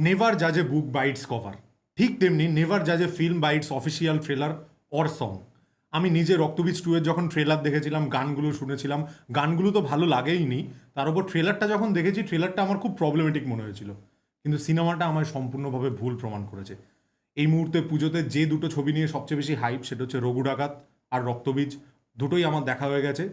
Never জাজ এ বুক bytes cover ঠিক তেমনি নেভার জাজ a film bytes official trailer or song আমি নিজে রক্তবীজ টু এর যখন ট্রেলার দেখেছিলাম, গানগুলো শুনেছিলাম, গানগুলো তো ভালো লাগেইনি তার উপর ট্রেলারটা যখন দেখেছি ট্রেলারটা আমার খুব প্রবলেমেটিক মনে হয়েছিল। কিন্তু সিনেমাটা আমায় সম্পূর্ণভাবে ভুল প্রমাণ করেছে। এই মুহূর্তে পুজোতে যে দুটো ছবি নিয়ে সবচেয়ে বেশি হাইপ সেটা হচ্ছে রঘু ডাকাত আর রক্তবীজ। দুটোই আমার দেখা হয়ে গেছে।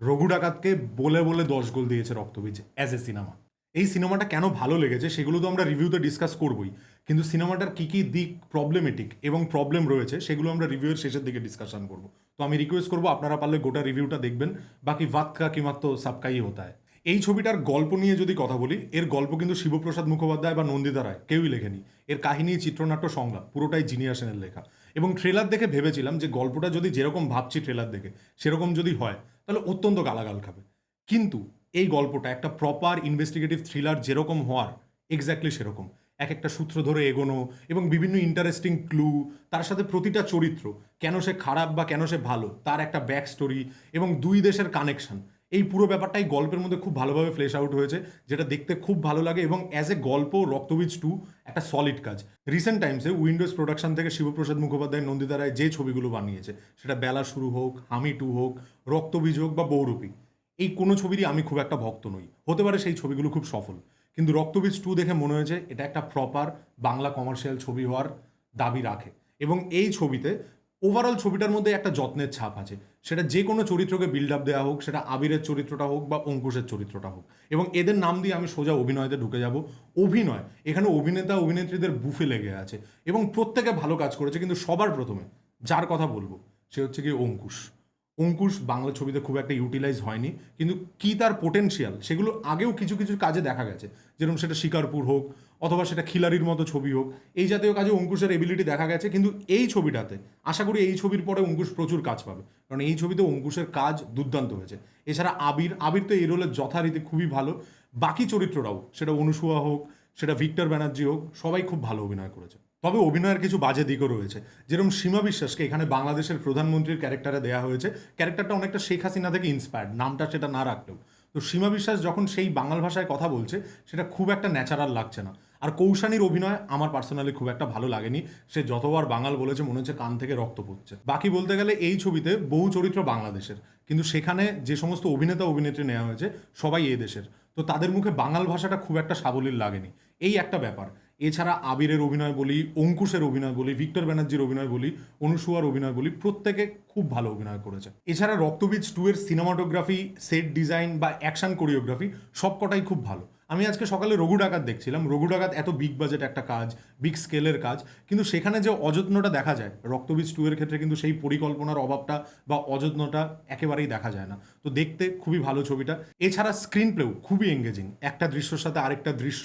রঘু ডাকাতকে বলে বলে দশ গোল দিয়েছে রক্তবীজ অ্যাজ এ সিনেমা এই সিনেমাটা কেন ভালো লেগেছে সেগুলো তো আমরা রিভিউতে ডিসকাস করবই। কিন্তু সিনেমাটার কী কী দিক প্রবলেমেটিক এবং প্রবলেম রয়েছে সেগুলো আমরা রিভিউয়ের শেষের দিকে ডিসকাশন করব। তো আমি রিকোয়েস্ট করব আপনারা পারলে গোটা রিভিউটা দেখবেন, বাকি ভাত কা কিমাত্র সাবকাই হতা হয়। এই ছবিটার গল্প নিয়ে যদি কথা বলি, এর গল্প কিন্তু শিবপ্রসাদ মুখোপাধ্যায় বা নন্দিতা রায়, কেউই লেখেনি। এর কাহিনী, চিত্রনাট্য, সংলাপ, পুরোটাই জিনিয়া সেনের লেখা। এবং ট্রেলার দেখে ভেবেছিলাম যে গল্পটা যদি যেরকম ভাবছি ট্রেলার দেখে, সেরকম যদি হয়, তাহলে অত্যন্ত গালাগাল খাবে। কিন্তু এই গল্পটা, একটা প্রপার ইনভেস্টিগেটিভ থ্রিলার যেরকম হওয়ার এক্স্যাক্টলি সেরকম। এক একটা সূত্র ধরে এগোনো এবং বিভিন্ন ইন্টারেস্টিং ক্লু তার সাথে প্রতিটা চরিত্র, কেন সে খারাপ বা কেন সে ভালো, তার একটা ব্যাক স্টোরি এবং দুই দেশের কানেকশন এই পুরো ব্যাপারটাই গল্পের মধ্যে খুব ভালোভাবে ফ্লেশ আউট হয়েছে, যেটা দেখতে খুব ভালো লাগে এবং অ্যাজ এ গল্প রক্তবীজ টু একটা সলিড কাজ। রিসেন্ট টাইমসে উইন্ডোজ প্রোডাকশন থেকে শিবপ্রসাদ মুখোপাধ্যায়, নন্দিতা রায় যে ছবিগুলো বানিয়েছে, সেটা বেলা শুরু হোক, হামি টু হোক রক্তবীজ হোক বা বৌরূপী এই কোনো ছবিরই আমি খুব একটা ভক্ত নই। হতে পারে সেই ছবিগুলো খুব সফল। কিন্তু রক্তবীজ টু দেখে মনে হয়েছে এটা একটা প্রপার বাংলা কমার্শিয়াল ছবি হওয়ার দাবি রাখে। এবং এই ছবিতে ওভারঅল ছবিটার মধ্যে একটা যত্নের ছাপ আছে। সেটা যে কোনো চরিত্রকে বিল্ড আপ দেওয়া হোক, সেটা আবিরের চরিত্রটা হোক বা অঙ্কুশের চরিত্রটা হোক। এবং এদের নাম দিয়ে আমি সোজা অভিনয়তে ঢুকে যাব। অভিনয়, এখানে অভিনেতা, অভিনেত্রীদের বুফে লেগে আছে। এবং প্রত্যেকে ভালো কাজ করেছে, কিন্তু সবার প্রথমে যার কথা বলব, সে হচ্ছে কি অঙ্কুশ। অঙ্কুশ বাংলা ছবিতে খুব একটা ইউটিলাইজ হয়নি। কিন্তু কি তার পোটেনশিয়াল সেগুলো আগেও কিছু কিছু কাজে দেখা গেছে। যেরকম সেটা শিকারপুর হোক, অথবা সেটা খিলারির মতো ছবি হোক, এই জাতীয় কাজে অঙ্কুশের এবিলিটি দেখা গেছে। কিন্তু এই ছবিটাতে, আশা করি এই ছবির পরে অঙ্কুশ প্রচুর কাজ পাবে। কারণ এই ছবিতে অঙ্কুশের কাজ দুর্দান্ত হয়েছে। এছাড়া আবির আবির তো এই রোলের যথারীতি খুবই ভালো। বাকি চরিত্ররাও, সেটা অনুসুয়া হোক, সেটা ভিক্টর ব্যানার্জি হোক, সবাই খুব ভালো অভিনয় করেছে। তবে অভিনয়ের কিছু বাজে দিকও রয়েছে। যেরকম সীমা বিশ্বাসকে এখানে বাংলাদেশের প্রধানমন্ত্রীর ক্যারেক্টারে দেওয়া হয়েছে। ক্যারেক্টারটা অনেকটা শেখ হাসিনা থেকে ইন্সপায়ার্ড নামটা সেটা না রাখলেও। তো সীমা বিশ্বাস যখন সেই বাংলা ভাষায় কথা বলছে, সেটা খুব একটা ন্যাচারাল লাগছে না। আর কৌশানীর অভিনয় আমার পার্সোনালি খুব একটা ভালো লাগেনি। সে যতবার বাঙাল বলেছে, মনে হচ্ছে কান থেকে রক্ত পড়ছে। বাকি বলতে গেলে এই ছবিতে বহু চরিত্র বাংলাদেশের। কিন্তু সেখানে যে সমস্ত অভিনেতা, অভিনেত্রী নেওয়া হয়েছে, সবাই এ দেশের। তো তাদের মুখে বাঙাল ভাষাটা খুব একটা সাবলীল লাগেনি। এই একটা ব্যাপার। এছাড়া আবিরের অভিনয় বলি, অঙ্কুশের অভিনয় বলি, ভিক্টর ব্যানার্জির অভিনয় বলি, অনুসুয়ার অভিনয় বলি, প্রত্যেকে খুব ভালো অভিনয় করেছে। এছাড়া রক্তবীজ টু এর সিনেমাটোগ্রাফি সেট ডিজাইন বা অ্যাকশন কোরিওগ্রাফি সবকটাই খুব ভালো। আমি আজকে সকালে রঘু ডাকাত দেখছিলাম। রঘু ডাকাত এত বিগ বাজেট একটা কাজ বিগ স্কেলের কাজ, কিন্তু সেখানে যে অযত্নটা দেখা যায়, রক্তবীজ টু এর ক্ষেত্রে কিন্তু সেই পরিকল্পনার অভাবটা বা অযত্নটা একেবারেই দেখা যায় না। তো দেখতে খুবই ভালো ছবিটা। এছাড়া স্ক্রিন প্লেও খুবই এঙ্গেজিং একটা দৃশ্যর সাথে আরেকটা দৃশ্য,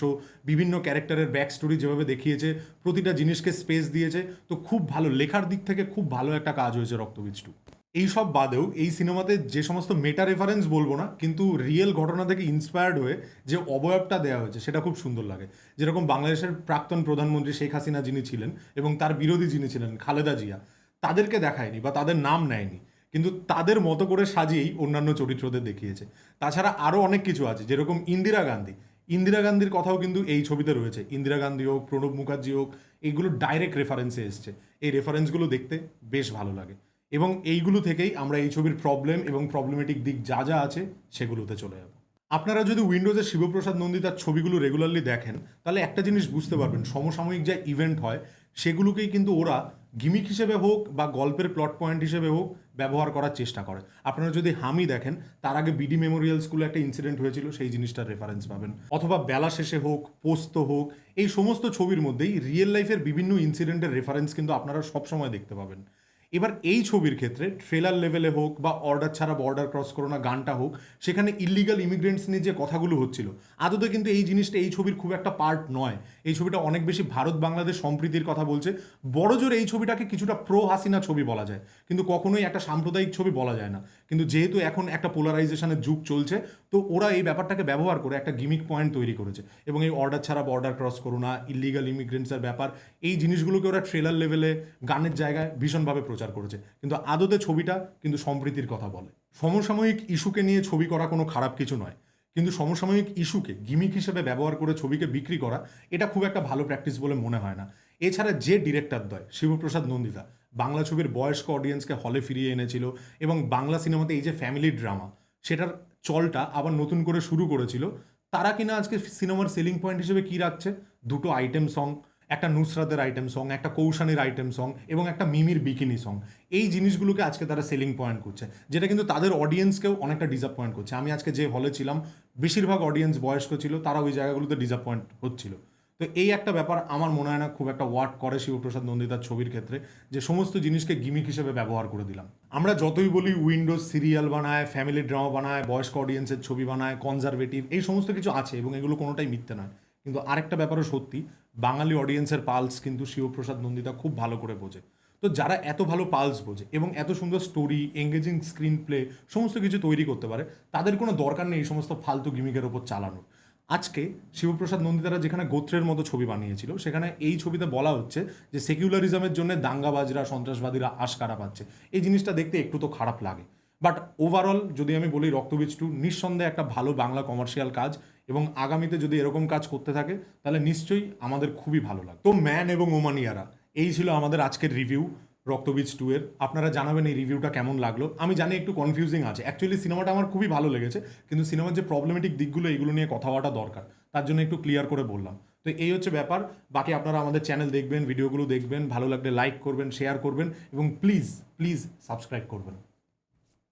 বিভিন্ন ক্যারেক্টারের ব্যাক স্টোরি যেভাবে দেখিয়েছে, প্রতিটা জিনিসকে স্পেস দিয়েছে। তো খুব ভালো, লেখার দিক থেকে খুব ভালো একটা কাজ হয়েছে রক্তবীজ টু এই সব বাদেও এই সিনেমাতে যে সমস্ত মেটা রেফারেন্স বলব না, কিন্তু রিয়েল ঘটনা থেকে ইন্সপায়ার্ড হয়ে যে অবয়বটা দেওয়া হয়েছে, সেটা খুব সুন্দর লাগে। যেরকম বাংলাদেশের প্রাক্তন প্রধানমন্ত্রী শেখ হাসিনা যিনি ছিলেন এবং তার বিরোধী যিনি ছিলেন, খালেদা জিয়া, তাদেরকে দেখায়নি বা তাদের নাম নেয়নি, কিন্তু তাদের মতো করে সাজিয়েই অন্যান্য চরিত্রদের দেখিয়েছে। তাছাড়া আরও অনেক কিছু আছে, যেরকম ইন্দিরা গান্ধী। ইন্দিরা গান্ধীর কথাও কিন্তু এই ছবিতে রয়েছে। ইন্দিরা গান্ধী হোক, প্রণব মুখার্জি হোক এইগুলো ডাইরেক্ট রেফারেন্সে এসছে। এই রেফারেন্সগুলো দেখতে বেশ ভালো লাগে। এবং এইগুলো থেকেই আমরা এই ছবির প্রবলেম এবং প্রবলেমেটিক দিক যা যা আছে সেগুলোতে চলে যাব। আপনারা যদি উইন্ডোজের শিবপ্রসাদ নন্দিতার ছবিগুলো রেগুলারলি দেখেন, তাহলে একটা জিনিস বুঝতে পারবেন, সমসাময়িক যা ইভেন্ট হয়, সেগুলোকেই কিন্তু ওরা গিমিক হিসেবে হোক বা গল্পের প্লট পয়েন্ট হিসেবে হোক ব্যবহার করার চেষ্টা করে। আপনারা যদি হামি দেখেন, তার আগে বিডি মেমোরিয়াল স্কুলে একটা ইনসিডেন্ট হয়েছিল, সেই জিনিসটার রেফারেন্স পাবেন। অথবা বেলা শেষে হোক, পোস্ত হোক, এই সমস্ত ছবির মধ্যেই রিয়েল লাইফের বিভিন্ন ইনসিডেন্টের রেফারেন্স কিন্তু আপনারা সবসময় দেখতে পাবেন। এবার এই ছবির ক্ষেত্রে ট্রেলার লেভেলে হোক বা অর্ডার ছাড়া বর্ডার ক্রস করো না, গানটা হোক, সেখানে ইলিগাল ইমিগ্রেন্টস নিয়ে যে কথাগুলো হচ্ছিল, আদতে কিন্তু এই জিনিসটা এই ছবির খুব একটা পার্ট নয়। এই ছবিটা অনেক বেশি ভারত বাংলাদেশ সম্প্রীতির কথা বলছে। বড় জোর এই ছবিটাকে কিছুটা প্রো হাসিনা ছবি বলা যায়, কিন্তু কখনোই একটা সাম্প্রদায়িক ছবি বলা যায় না। কিন্তু যেহেতু এখন একটা পোলারাইজেশনের যুগ চলছে, তো ওরা এই ব্যাপারটাকে ব্যবহার করে একটা গিমিক পয়েন্ট তৈরি করেছে। এবং এই অর্ডার ছাড়া বর্ডার ক্রস করো না ইলিগাল ইমিগ্রেন্টসের ব্যাপার, এই জিনিসগুলোকে ওরা ট্রেলার লেভেলে গানের জায়গায় ভীষণভাবে প্রচার করেছে। কিন্তু আদতে ছবিটা কিন্তু সম্প্রীতির কথা বলে। সমসাময়িক ইস্যুকে নিয়ে ছবি করা কোনো খারাপ কিছু নয়। কিন্তু সমসাময়িক ইস্যুকে গিমিক হিসেবে ব্যবহার করে ছবিকে বিক্রি করা, এটা খুব একটা ভালো প্র্যাকটিস বলে মনে হয় না। এছাড়া যে ডিরেক্টর দ্বয় শিবপ্রসাদ নন্দিতা, বাংলা ছবির বয়স্ক অডিয়েন্সকে হলে ফিরিয়ে এনেছিল এবং বাংলা সিনেমাতে এই যে ফ্যামিলি ড্রামা, সেটার চলটা আবার নতুন করে শুরু করেছিল, তারা কিনা আজকে সিনেমার সেলিং পয়েন্ট হিসেবে কি রাখছে? দুটো আইটেম সং একটা নুসরাতের আইটেম সং একটা কৌশানির আইটেম সং এবং একটা মিমির বিকিনি সং এই জিনিসগুলোকে আজকে তারা সেলিং পয়েন্ট করছে, যেটা কিন্তু তাদের অডিয়েন্সকেও অনেকটা ডিসঅ্যাপয়েন্ট করছে। আমি আজকে যে হলে ছিলাম, বেশিরভাগ অডিয়েন্স বয়স্ক ছিল তারা ওই জায়গাগুলোতে ডিসঅ্যাপয়েন্ট হচ্ছিল। তো এই একটা ব্যাপার আমার মনে হয় না খুব একটা ওয়ার্ক করে শিবপ্রসাদ নন্দিতার ছবির ক্ষেত্রে, যে সমস্ত জিনিসকে গিমিক হিসেবে ব্যবহার করে দিলাম। আমরা যতই বলি উইন্ডোজ সিরিয়াল বানায় ফ্যামিলি ড্রামা বানায়, বয়স্ক অডিয়েন্সের ছবি বানায় কনজারভেটিভ এই সমস্ত কিছু আছে এবং এগুলো কোনোটাই মিথ্যে নয়। কিন্তু আরেকটা ব্যাপারও সত্যি, বাঙালি অডিয়েন্সের পালস কিন্তু শিবপ্রসাদ নন্দিতা খুব ভালো করে বোঝে। তো যারা এত ভালো পালস বোঝে এবং এত সুন্দর স্টোরি এঙ্গেজিং স্ক্রিন প্লে সমস্ত কিছু তৈরি করতে পারে, তাদের কোনো দরকার নেই এই সমস্ত ফালতু গিমিকের ওপর চালানোর। আজকে শিবপ্রসাদ নন্দিতারা যেখানে গোত্রের মতো ছবি বানিয়েছিল, সেখানে এই ছবিতে বলা হচ্ছে যে সেকুলারিজমের জন্য দাঙ্গাবাজরা, সন্ত্রাসবাদীরা আশকারা পাচ্ছে। এই জিনিসটা দেখতে একটু তো খারাপ লাগে। বাট ওভারঅল যদি আমি বলি রক্তবীজ টু নিঃসন্দেহে একটা ভালো বাংলা কমার্শিয়াল কাজ। এবং আগামীতে যদি এরকম কাজ করতে থাকে, তাহলে নিশ্চয়ই আমাদের খুবই ভালো লাগে তো ম্যান এবং ওমানিয়ারা এই ছিল আমাদের আজকের রিভিউ রক্তবীজ টু এর। আপনারা জানাবেন এই রিভিউটা কেমন লাগল। আমি জানি একটু কনফিউজিং আছে। অ্যাকচুয়ালি সিনেমাটা আমার খুবই ভালো লেগেছে, কিন্তু সিনেমার যে প্রবলেমেটিক দিকগুলো, এইগুলো নিয়ে কথা বলাটা দরকার। তার জন্য একটু ক্লিয়ার করে বললাম। তো এই হচ্ছে ব্যাপার। বাকি আপনারা আমাদের চ্যানেল দেখবেন ভিডিওগুলো দেখবেন, ভালো লাগলে লাইক করবেন শেয়ার করবেন, এবং প্লিজ প্লিজ সাবস্ক্রাইব করবেন।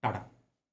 টাটা।